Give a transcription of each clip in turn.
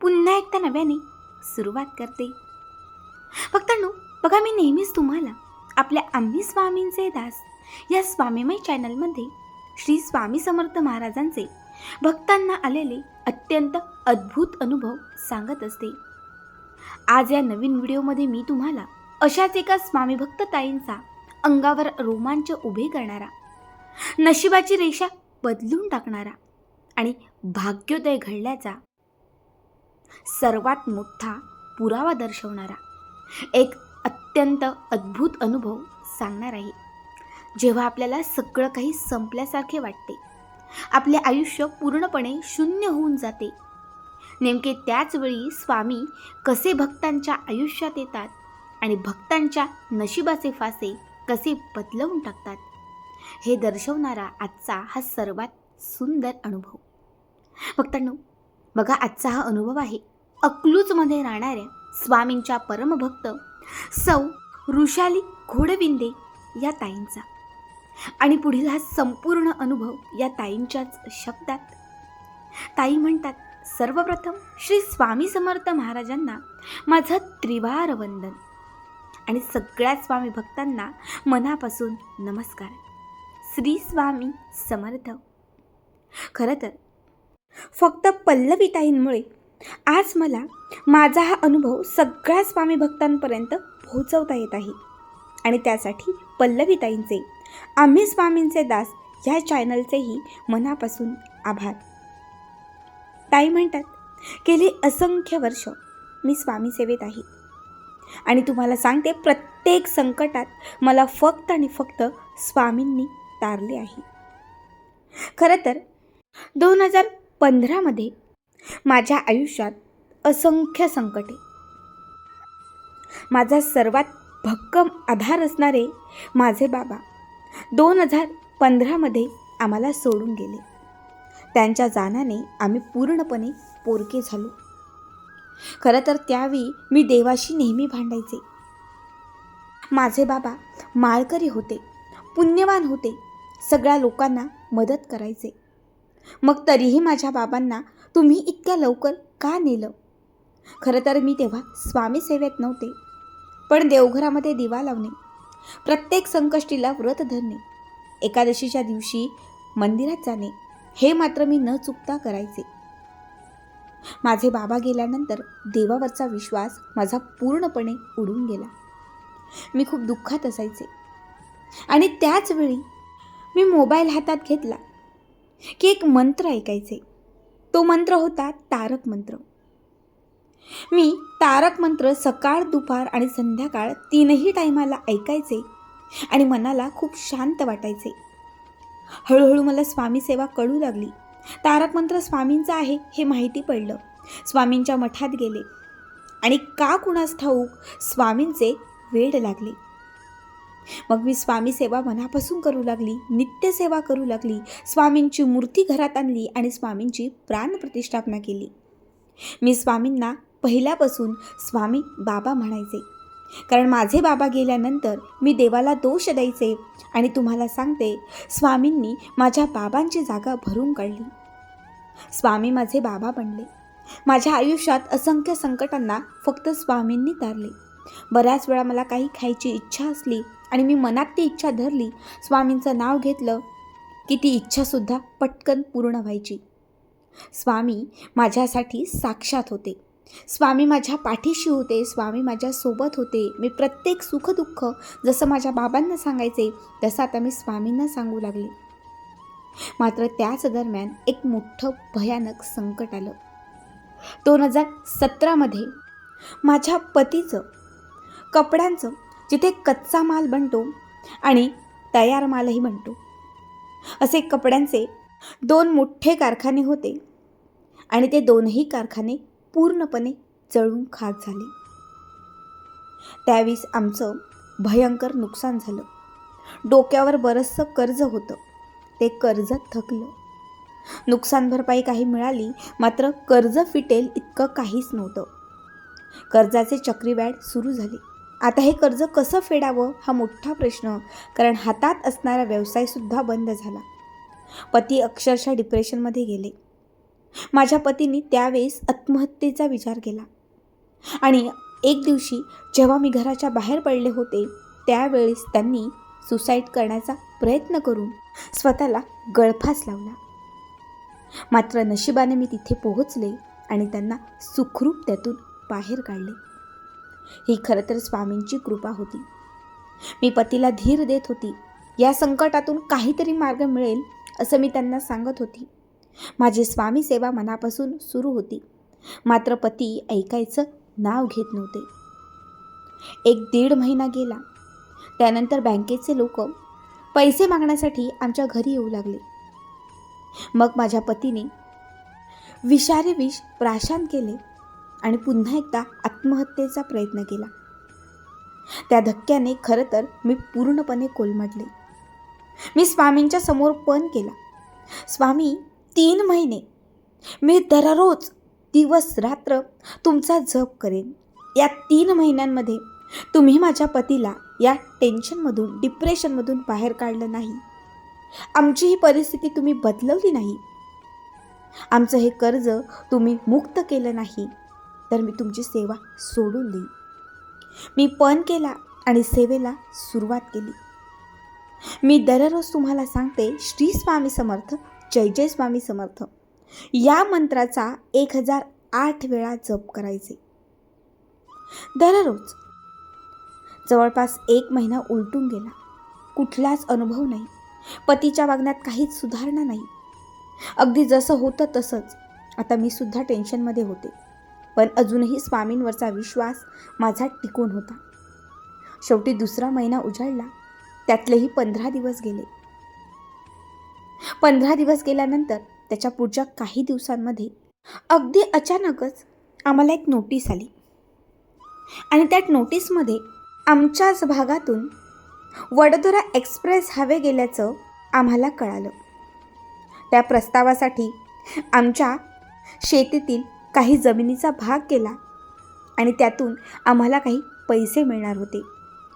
पुन्हा एकदा नव्याने सुरुवात करते. भक्तांनो बघा मी नेहमीच तुम्हाला आपल्या आम्ही स्वामींचे दास या स्वामीमय चॅनलमध्ये श्री स्वामी समर्थ महाराजांचे भक्तांना आलेले अत्यंत अद्भुत अनुभव सांगत असते. आज या नवीन व्हिडिओमध्ये मी तुम्हाला अशाच एका स्वामी भक्त ताईंचा अंगावर रोमांच उभे करणारा नशिबाची रेषा बदलून टाकणारा आणि भाग्योदय घडल्याचा सर्वात मोठा पुरावा दर्शवणारा एक अत्यंत अद्भुत अनुभव सांगणार आहे. जेव्हा आपल्याला सगळं काही संपल्यासारखे वाटते आपले आयुष्य पूर्णपणे शून्य होऊन जाते. नेमके त्याचवेळी स्वामी कसे भक्तांच्या आयुष्यात येतात आणि भक्तांच्या नशिबाचे फासे कसे बदलवून टाकतात हे दर्शवणारा आजचा हा सर्वात सुंदर अनुभव. भक्तांनो बघा आजचा हा अनुभव आहे. अकलूजमध्ये राहणाऱ्या स्वामींच्या परमभक्त सौ ऋषाली घोडविंदे या ताईंचा. आणि पुढील हा संपूर्ण अनुभव या ताईंच्याच शब्दात. ताई म्हणतात सर्वप्रथम श्री स्वामी समर्थ महाराजांना माझं त्रिवार वंदन आणि सगळ्या स्वामी भक्तांना मनापासून नमस्कार. श्री स्वामी समर्थ. खरं तर फक्त पल्लवीताईंमुळे. आज मला माझा हा अनुभव सगळ्या स्वामी भक्तांपर्यंत पोहोचवता येत आहे. आणि त्यासाठी पल्लवीताईंचे आम्ही स्वामींचे दास ह्या चॅनलचेही मनापासून आभार. ताई म्हणतात गेली असंख्य वर्ष मी स्वामी सेवेत आहे. आणि तुम्हाला सांगते प्रत्येक संकटात मला फक्त आणि फक्त स्वामींनी तारले आहे. खरं तर दोन हजार पंधरामध्ये माझ्या आयुष्यात असंख्य संकटे. माझा सर्वात भक्कम आधार असणारे माझे बाबा दोन हजार पंधरामध्ये आम्हाला सोडून गेले. त्यांच्या जाण्याने आम्ही पूर्णपणे पोरके झालो. खरं तर त्यावेळी मी देवाशी नेहमी भांडायचे. माझे बाबा माळकरी होते पुण्यवान होते सगळ्या लोकांना मदत करायचे. मग तरीही माझ्या बाबांना तुम्ही इतक्या लवकर का नेलं? खरं तर मी तेव्हा स्वामी सेवेत नव्हते पण देवघरामध्ये दिवा लावणे प्रत्येक संकष्टीला व्रत धरणे एकादशीच्या दिवशी मंदिरात जाणे हे मात्र मी न चुकता करायचे. माझे बाबा गेल्यानंतर देवावरचा विश्वास माझा पूर्णपणे उडून गेला. मी खूप दुःखात असायचे. आणि त्याच वेळी मी मोबाईल हातात घेतला. की एक मंत्र ऐकायचे. तो मंत्र होता तारक मंत्र. मी तारक मंत्र सकाळ दुपार आणि संध्याकाळ तीनही टायमाला ऐकायचे आणि मनाला खूप शांत वाटायचे. हळूहळू मला स्वामी सेवा कळू लागली. तारक मंत्र स्वामींचा आहे हे माहिती पडलं. स्वामींच्या मठात गेले आणि का कुणास ठाऊक स्वामींचे वेड लागले. मग मी स्वामी सेवा मनापासून करू लागली नित्यसेवा करू लागली स्वामींची मूर्ती घरात आणली आणि स्वामींची प्राणप्रतिष्ठापना केली. मी स्वामींना पहिल्यापासून स्वामी बाबा म्हणायचे. कारण माझे बाबा गेल्यानंतर मी देवाला दोष द्यायचे आणि तुम्हाला सांगते स्वामींनी माझ्या बाबांची जागा भरून काढली. स्वामी माझे बाबा बनले. माझ्या आयुष्यात असंख्य संकटांना फक्त स्वामींनी तारले. बऱ्याच वेळा मला काही खायची इच्छा असली आणि मी मनात ती इच्छा धरली स्वामींचं नाव घेतलं की ती इच्छासुद्धा पटकन पूर्ण व्हायची. स्वामी माझ्यासाठी साक्षात होते. स्वामी माझ्या पाठीशी होते स्वामी माझ्यासोबत होते. मी प्रत्येक सुखदुःख जसं माझ्या बाबांना सांगायचे तसं आता मी स्वामींना सांगू लागले. मात्र त्याच दरम्यान एक मोठं भयानक संकट आलं. दोन हजार सतरामध्ये माझ्या पतीचं कपड्यांचं जिथे कच्चा माल बनतो आणि तयार मालही बनतो. असे कपड्यांचे दोन मोठे कारखाने होते आणि ते दोनही कारखाने पूर्णपणे जळून खाक झाले. त्यावेळेस आमचं भयंकर नुकसान झालं. डोक्यावर बरंचसं कर्ज होतं. ते कर्ज थकलं. नुकसान भरपाई काही मिळाली मात्र कर्ज फिटेल इतकं काहीच नव्हतं. कर्जाचे चक्रीवाढ सुरू झाली. आता हे कर्ज कसं फेडावं हा मोठा प्रश्न कारण हातात असणारा व्यवसायसुद्धा बंद झाला. पती अक्षरशः डिप्रेशनमध्ये गेले. माझ्या पतीने त्यावेळेस आत्महत्येचा विचार केला. आणि एक दिवशी जेव्हा मी घराच्या बाहेर पडले होते त्यावेळेस त्यांनी सुसाईड करण्याचा प्रयत्न करून स्वतःला गळफास लावला. मात्र नशिबाने मी तिथे पोहोचले आणि त्यांना सुखरूप त्यातून बाहेर काढले. ही खरं तर स्वामींची कृपा होती. मी पतीला धीर देत होती. या संकटातून काहीतरी मार्ग मिळेल असं मी त्यांना सांगत होती. माझी स्वामी सेवा मनापासून सुरू होती. मात्र पती ऐकायचं नाव घेत नव्हते. एक दीड महिना गेला. त्यानंतर बँकेचे लोक पैसे मागण्यासाठी आमच्या घरी येऊ लागले. मग माझ्या पतीने विषारी विष प्राशांत केले. आणि पुन्हा एकदा आत्महत्येचा प्रयत्न केला. त्या धक्क्याने खरं तर मी पूर्णपणे कोलमडले. मी स्वामींच्या समोर पण केला. स्वामी तीन महिने. मी दररोज दिवस रात्र तुमचा जप करेन. या तीन महिन्यांमध्ये तुम्ही माझ्या पतीला या टेन्शनमधून डिप्रेशनमधून बाहेर काढलं नाही. आमची ही परिस्थिती तुम्ही बदलवली नाही. आमचं हे कर्ज तुम्ही मुक्त केलं नाही. तर मी तुमची सेवा सोडून देईन. मी पण केला आणि सेवेला सुरुवात केली. मी दररोज तुम्हाला सांगते श्री स्वामी समर्थ जय जय स्वामी समर्थ. या मंत्राचा एक हजार आठ वेळा जप करायचे. दररोज. जवळपास एक महिना उलटून गेला. कुठलाच अनुभव नाही. पतीच्या वागण्यात काहीच सुधारणा नाही. अगदी जसं होतं तसंच. आता मी सुद्धा टेन्शनमध्ये होते. पण अजूनही स्वामींवरचा विश्वास माझा टिकून होता. शेवटी दुसरा महिना उजाडला. त्यातलेही पंधरा दिवस गेले. पंधरा दिवस गेल्यानंतर त्याच्या पुढच्या काही दिवसांमध्ये अगदी अचानकच आम्हाला एक नोटीस आली. आणि त्या नोटीसमध्ये आमच्याच भागातून वडोदरा एक्सप्रेस हवे गेल्याचं आम्हाला कळालं. त्या प्रस्तावासाठी आमच्या शेतीतील काही जमिनीचा भाग केला आणि त्यातून आम्हाला काही पैसे मिळणार होते.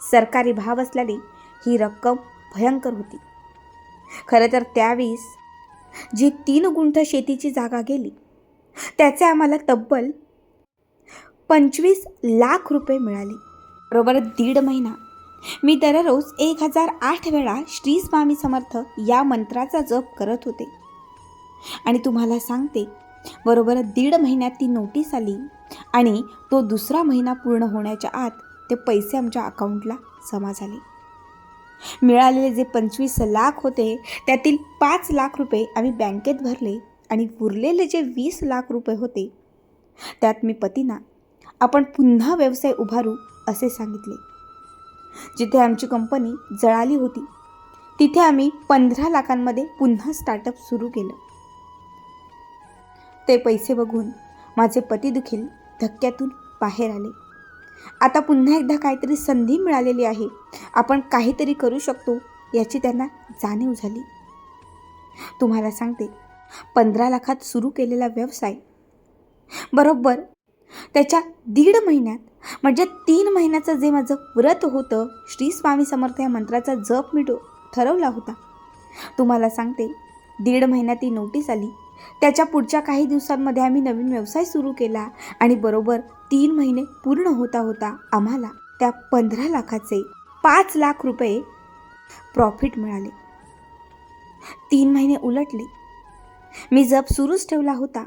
सरकारी भाव असल्याने ही रक्कम भयंकर होती. खरं तर त्यावेळेस जी तीन गुंठ शेतीची जागा गेली त्याचे आम्हाला तब्बल पंचवीस लाख रुपये मिळाले. बरोबर दीड महिना. मी दररोज एक हजार आठ वेळा श्री स्वामी समर्थ या मंत्राचा जप करत होते. आणि तुम्हाला सांगते बरोबर दीड महिन्यात ती नोटीस आली आणि तो दुसरा महिना पूर्ण होण्याच्या आत ते पैसे आमच्या अकाउंटला जमा झाले. मिळालेले जे पंचवीस लाख होते त्यातील पाच लाख रुपये आम्ही बँकेत भरले आणि उरलेले जे वीस लाख रुपये होते त्यात मी पतीना आपण पुन्हा व्यवसाय उभारू असे सांगितले. जिथे आमची कंपनी जळाली होती तिथे आम्ही पंधरा लाखांमध्ये पुन्हा स्टार्टअप सुरू केलं. ते पैसे बघून माझे पती देखील धक्क्यातून बाहेर आले. आता पुन्हा एकदा काहीतरी संधी मिळालेली आहे. आपण काहीतरी करू शकतो याची त्यांना जाणीव झाली. तुम्हाला सांगते पंधरा लाखात सुरू केलेला व्यवसाय बरोबर त्याच्या दीड महिन्यात म्हणजे तीन महिन्याचं जे माझं व्रत होतं श्री स्वामी समर्थ या मंत्राचा जप मी ठरवला होता. तुम्हाला सांगते दीड महिन्यात ती नोटीस आली. त्याच्या पुढच्या काही दिवसांमध्ये आम्ही नवीन व्यवसाय सुरू केला आणि बरोबर तीन महिने पूर्ण होता होता आम्हाला त्या पंधरा लाखाचे पाच लाख रुपये प्रॉफिट मिळाले. तीन महिने उलटले. मी जप सुरूच ठेवला होता.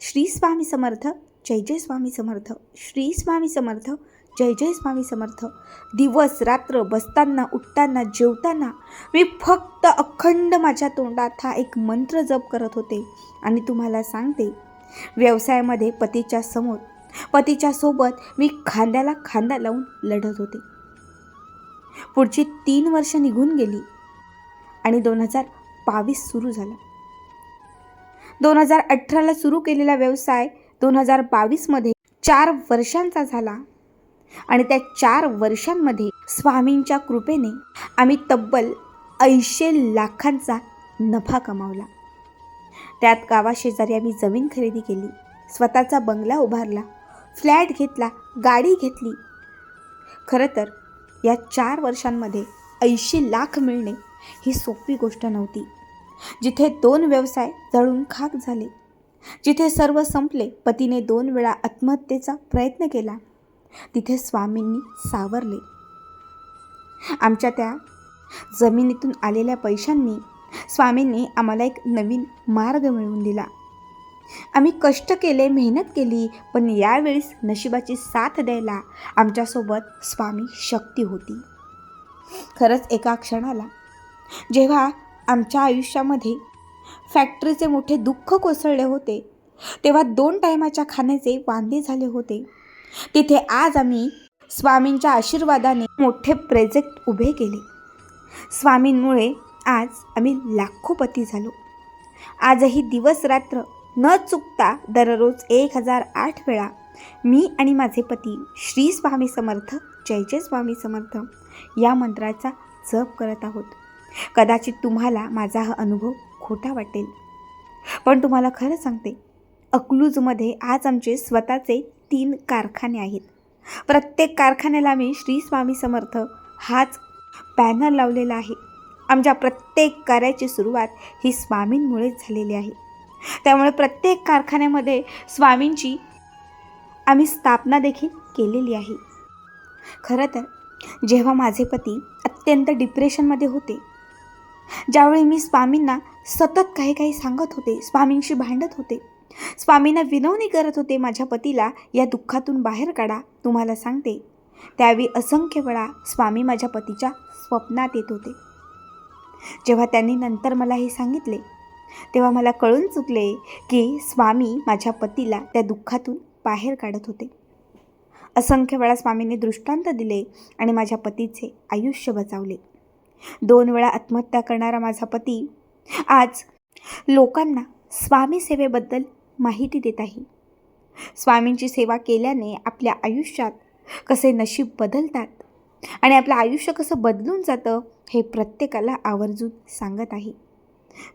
श्री स्वामी समर्थ जय जय स्वामी समर्थ श्री स्वामी समर्थ जय जय स्वामी समर्थ. दिवस रात्र बसताना उठताना जेवताना मी फक्त अखंड माझ्या तोंडात हा एक मंत्र जप करत होते आणि तुम्हाला सांगते व्यवसायामध्ये पतीच्या समोर पतीच्या सोबत मी खांद्याला खांदा लावून लढत होते. पुढची तीन वर्ष निघून गेली आणि दोन हजार बावीस सुरू झाला. दोन हजार अठराला सुरू केलेला व्यवसाय दोन हजार बावीसमध्ये चार वर्षांचा झाला. आणि त्या चार वर्षांमध्ये स्वामींच्या कृपेने आम्ही तब्बल ऐंशी लाखांचा नफा कमावला. त्यात गावाशेजारी आम्ही जमीन खरेदी केली स्वतःचा बंगला उभारला फ्लॅट घेतला गाडी घेतली. खरं तर या चार वर्षांमध्ये ऐंशी लाख मिळणे ही सोपी गोष्ट नव्हती. जिथे दोन व्यवसाय जळून खाक झाले जिथे सर्व संपले पतीने दोन वेळा आत्महत्येचा प्रयत्न केला तिथे स्वामींनी सावरले. आमच्या त्या जमिनीतून आलेल्या पैशांनी स्वामींनी आम्हाला एक नवीन मार्ग मिळवून दिला. आम्ही कष्ट केले मेहनत केली पण यावेळेस नशिबाची साथ द्यायला आमच्यासोबत स्वामी शक्ती होती. खरंच एका क्षणाला जेव्हा आमच्या आयुष्यामध्ये फॅक्टरीचे मोठे दुःख कोसळले होते तेव्हा दोन टायमाच्या खाण्याचे वांदे झाले होते. तिथे आज आम्ही स्वामींच्या आशीर्वादाने मोठे प्रोजेक्ट उभे केले. स्वामींमुळे आज आम्ही लाखोपती झालो. आजही दिवस रात्र न चुकता दररोज एक हजार आठ वेळा मी आणि माझे पती श्री स्वामी समर्थ जय जय स्वामी समर्थ या मंत्राचा जप करत आहोत. कदाचित तुम्हाला माझा हा अनुभव खोटा वाटेल. पण तुम्हाला खरं सांगते अकलूजमध्ये आज आमचे स्वतःचे तीन कारखाने आहेत. प्रत्येक कारखान्याला आम्ही श्री स्वामी समर्थ हाच बॅनर लावलेला आहे. आमच्या प्रत्येक कार्याची सुरुवात ही स्वामींमुळेच झालेली आहे. त्यामुळे प्रत्येक कारखान्यामध्ये स्वामींची आम्ही स्थापना देखील केलेली आहे. खरं तर जेव्हा माझे पती अत्यंत डिप्रेशनमध्ये होते ज्यावेळी मी स्वामींना सतत काही काही सांगत होते स्वामींशी भांडत होते स्वामींना विनवणी करत होते माझ्या पतीला या दुःखातून बाहेर काढा तुम्हाला सांगते. त्यावेळी असंख्य वेळा स्वामी माझ्या पतीच्या स्वप्नात येत होते. जेव्हा त्यांनी नंतर मला हे सांगितले तेव्हा मला कळून चुकले की स्वामी माझ्या पतीला त्या दुःखातून बाहेर काढत होते. असंख्य वेळा स्वामींनी दृष्टांत दिले आणि माझ्या पतीचे आयुष्य बचावले. दोन वेळा आत्महत्या करणारा माझा पती आज लोकांना स्वामी सेवेबद्दल माहिती देत आहे. स्वामींची सेवा केल्याने आपल्या आयुष्यात कसे नशीब बदलतात आणि आपलं आयुष्य कसं बदलून जातं हे प्रत्येकाला आवर्जून सांगत आहे.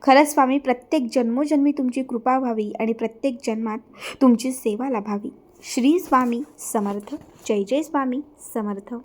खरंच स्वामी प्रत्येक जन्मोजन्मी तुमची कृपा व्हावी आणि प्रत्येक जन्मात तुमची सेवा लाभावी. श्री स्वामी समर्थ. जय जय स्वामी समर्थ.